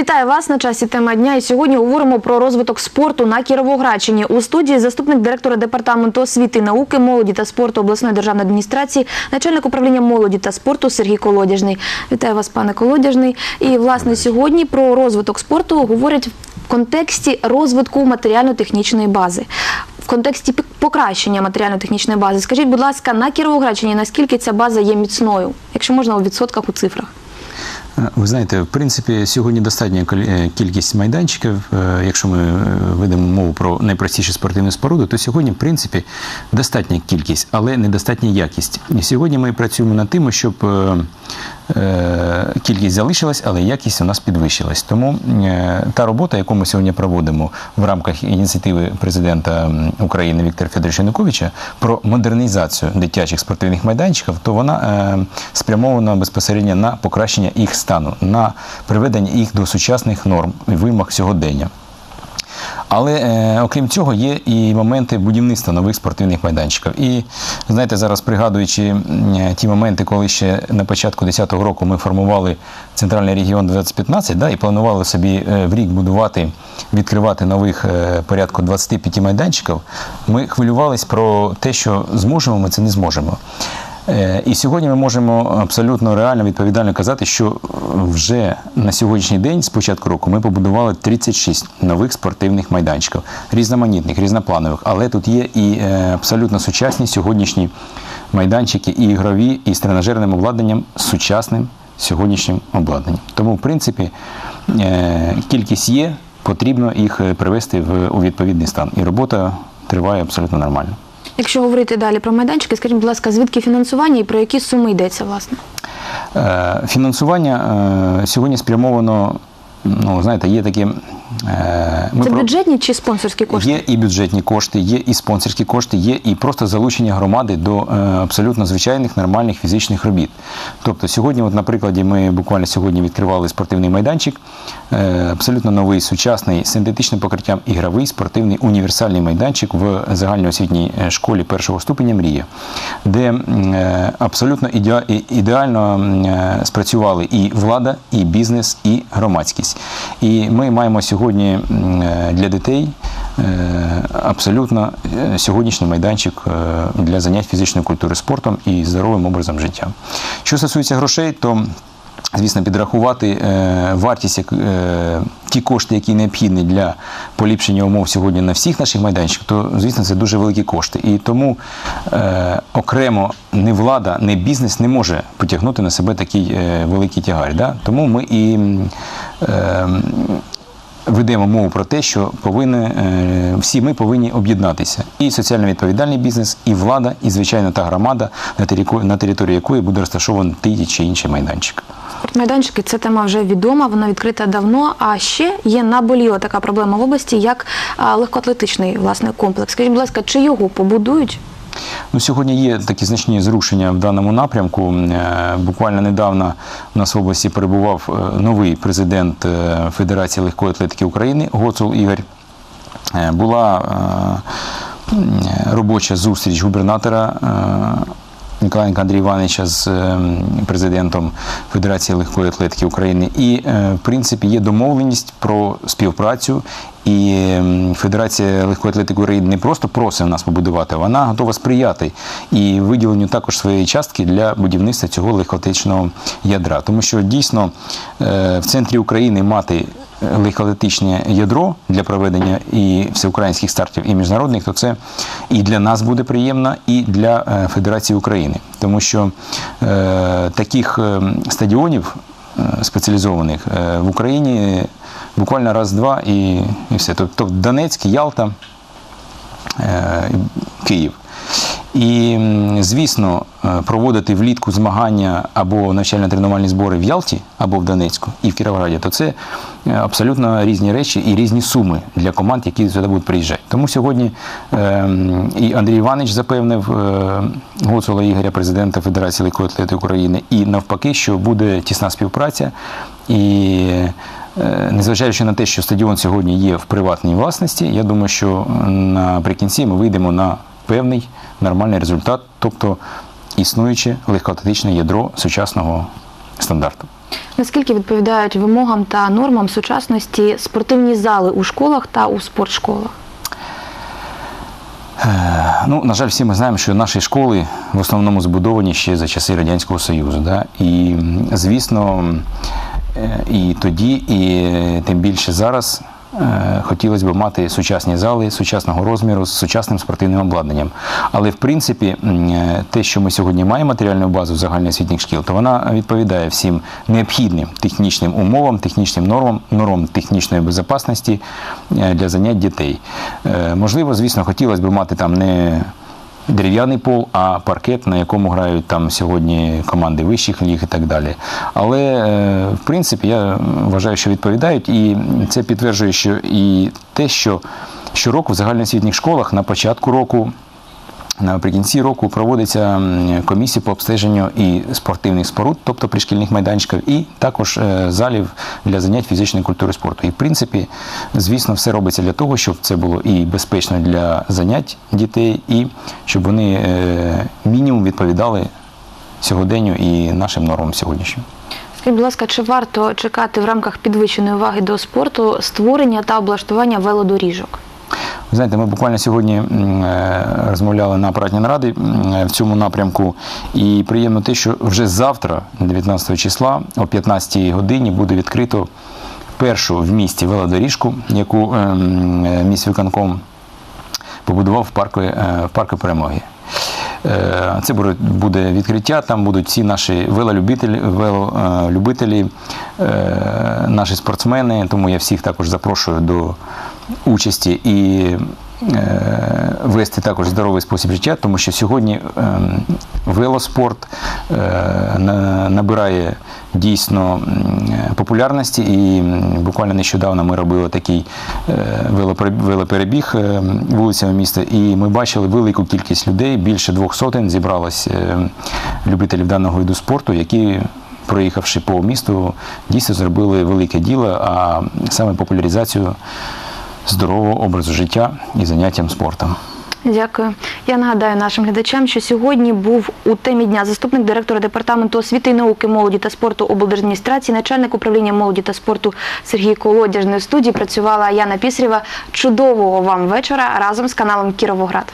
Вітаю вас на часі тема дня. І сьогодні говоримо про розвиток спорту на Кіровоградщині. У студії заступник директора департаменту освіти, науки, молоді та спорту обласної державної адміністрації, начальник управління молоді та спорту Сергій Колодяжний. Вітаю вас, пане Колодяжний. І власне сьогодні про розвиток спорту говорять в контексті розвитку матеріально-технічної бази. В контексті покращення матеріально-технічної бази. Скажіть, будь ласка, на Кіровоградщині наскільки ця база є міцною, якщо можна у відсотках у цифрах? Ви знаєте, в принципі, сьогодні достатня е, кількість майданчиків. Е, Якщо ми е, ведемо мову про найпростіші спортивні споруди, то сьогодні, в принципі, достатня кількість, але недостатня якість. Сьогодні ми працюємо над тим, щоб е, е, кількість залишилась, але якість у нас підвищилась. Тому е, та робота, яку ми сьогодні проводимо в рамках ініціативи президента України Віктора Федоровича Януковича про модернізацію дитячих спортивних майданчиків, то вона е, спрямована безпосередньо на покращення їх стану, на приведення їх до сучасних норм і вимог сьогодення. Але е, окрім цього є і моменти будівництва нових спортивних майданчиків. І знаєте, зараз пригадуючи е, ті моменти, коли ще на початку 2010 року ми формували центральний регіон 2015, да, і планували собі е, в рік будувати, відкривати нових е, порядку 25 майданчиків, ми хвилювались про те, що зможемо ми це не зможемо. Е, І сьогодні ми можемо абсолютно реально відповідально казати, що вже на сьогоднішній день, з початку року, ми побудували 36 нових спортивних майданчиків, різноманітних, різнопланових, але тут є і е, абсолютно сучасні сьогоднішні майданчики, і ігрові, і з тренажерним обладнанням сучасним сьогоднішнім обладнанням. Тому, в принципі, е, кількість є, потрібно їх привести у відповідний стан. І робота триває абсолютно нормально. Якщо говорити далі про майданчики, скажіть, будь ласка, звідки фінансування і про які суми йдеться власне? Е, Фінансування е, сьогодні спрямовано. Ну, знаєте, є такі. е, ми Це про- бюджетні чи спонсорські кошти? Є і бюджетні кошти, є і спонсорські кошти, є і просто залучення громади до е, абсолютно звичайних нормальних фізичних робіт. Тобто сьогодні, от на прикладі, ми буквально сьогодні відкривали спортивний майданчик, абсолютно новий, сучасний, синтетичним покриттям ігровий спортивний універсальний майданчик в загальноосвітній е, школі першого ступеня Мрія, де е, абсолютно ідеально е, спрацювали і влада, і бізнес, і громадськість. І ми маємо сьогодні е, для дітей е, абсолютно е, сьогоднішній майданчик е, для занять фізичною культурою спортом і здоровим образом життя. Що стосується грошей, то Звісно, підрахувати е, вартість е, ті кошти, які необхідні для поліпшення умов сьогодні на всіх наших майданчиках, то звісно це дуже великі кошти. І тому е, окремо не влада, не бізнес не може потягнути на себе такий великий тягар. Тому ми і ведемо мову про те, що повинні, всі ми повинні об'єднатися. І соціально відповідальний бізнес, і влада, і звичайно та громада, на території якої буде розташований той чи інший майданчик. Спортмайданчики це тема вже відома, вона відкрита давно. А ще є наболіла така проблема в області, як легкоатлетичний власне комплекс. Скажіть, будь ласка, чи його побудують? Ну, сьогодні є такі значні зрушення в даному напрямку. Е, Буквально недавно у нас в області перебував е, новий президент е, Федерації легкої атлетики України Гоцул Ігор. Була робоча зустріч губернатора. Ніколаєнка Андрія Івановича з е, президентом Федерації легкої атлетики України. І, е, в принципі, є домовленість про співпрацю. І Федерація легкої атлетики України не просто просить нас побудувати, вона готова сприяти і виділенню також своєї частки для будівництва цього легкоатлетичного ядра. Тому що дійсно е, в центрі України мати легкоатлетичне ядро для проведення і всеукраїнських стартів, і міжнародних, то це і для нас буде приємно, і для е, Федерації України. Тому що е, таких е, стадіонів е, спеціалізованих в Україні буквально раз-два і, і все. Тобто Донецьк, Ялта, е, Київ. І, звісно, проводити влітку змагання або навчально-тренувальні збори в Ялті, або в Донецьку і в Кіровограді, то це абсолютно різні речі і різні суми для команд, які сюди будуть приїжджати. Тому сьогодні е, і Андрій Іванович запевнив е, Гоцула Ігоря, президента Федерації легкої атлетики України, і навпаки, що буде тісна співпраця. І Е, Незважаючи на те, що стадіон сьогодні є в приватній власності, я думаю, що наприкінці ми вийдемо на певний нормальний результат, тобто існуюче легкоатлетичне ядро сучасного стандарту. Наскільки відповідають вимогам та нормам сучасності спортивні зали у школах та у спортшколах? Ну, на жаль, всі ми знаємо, що наші школи в основному збудовані ще за часи Радянського Союзу. Да? І, звісно, е, і тоді, і е, тим більше зараз е, хотілося б мати сучасні зали сучасного розміру з сучасним спортивним обладнанням. Але в принципі, е, те, що ми сьогодні маємо матеріальну базу загальноосвітніх шкіл, то вона відповідає всім необхідним технічним умовам, технічним нормам, нормам технічної безпечності е, для занять дітей. Е, Можливо, звісно, хотілося б мати там не дерев'яний пол, а паркет, на якому грають там сьогодні команди вищих ліг і так далі. Але е, в принципі я вважаю, що відповідають, і це підтверджує, що і те, що щороку в загальноосвітніх школах на початку року. Наприкінці року проводиться комісія по обстеженню і спортивних споруд, тобто пришкільних майданчиків, і також е, залів для занять фізичної культури спорту. І в принципі, звісно, все робиться для того, щоб це було і безпечно для занять дітей, і щоб вони е, мінімум відповідали сьогоденню і нашим нормам сьогоднішнім. Скажіть, будь ласка, чи варто чекати в рамках підвищеної уваги до спорту створення та облаштування велодоріжок? Ви знаєте, ми буквально сьогодні е, розмовляли на апаратній нараді е, в цьому напрямку. І приємно те, що вже завтра, 19 числа, о 15 годині, буде відкрито першу в місті велодоріжку, яку ем, е, міськвиконком побудував в парку, в парку перемоги. Е, Це буде- відкриття. Там будуть всі наші велолюбителі, велолюбителі, е, наші спортсмени. Тому я всіх також запрошую до участі і е, вести також здоровий спосіб життя, тому що сьогодні ем, велоспорт е, набирає дійсно популярності. І буквально нещодавно ми робили такий е, велоперебіг е, вулицями міста, і ми бачили велику кількість людей, більше двох сотень зібралось е, любителів даного виду спорту, які проїхавши по місту, дійсно зробили велике діло, а саме популяризацію здорового образу життя і заняттям спортом. Дякую. Я нагадаю нашим глядачам, що сьогодні був у темі дня заступник директора департаменту освіти і науки, молоді та спорту облдержадміністрації, начальник управління молоді та спорту Сергій Колодяжний в студії працювала Яна Пісрєва. Чудового вам вечора разом з каналом Кіровоград.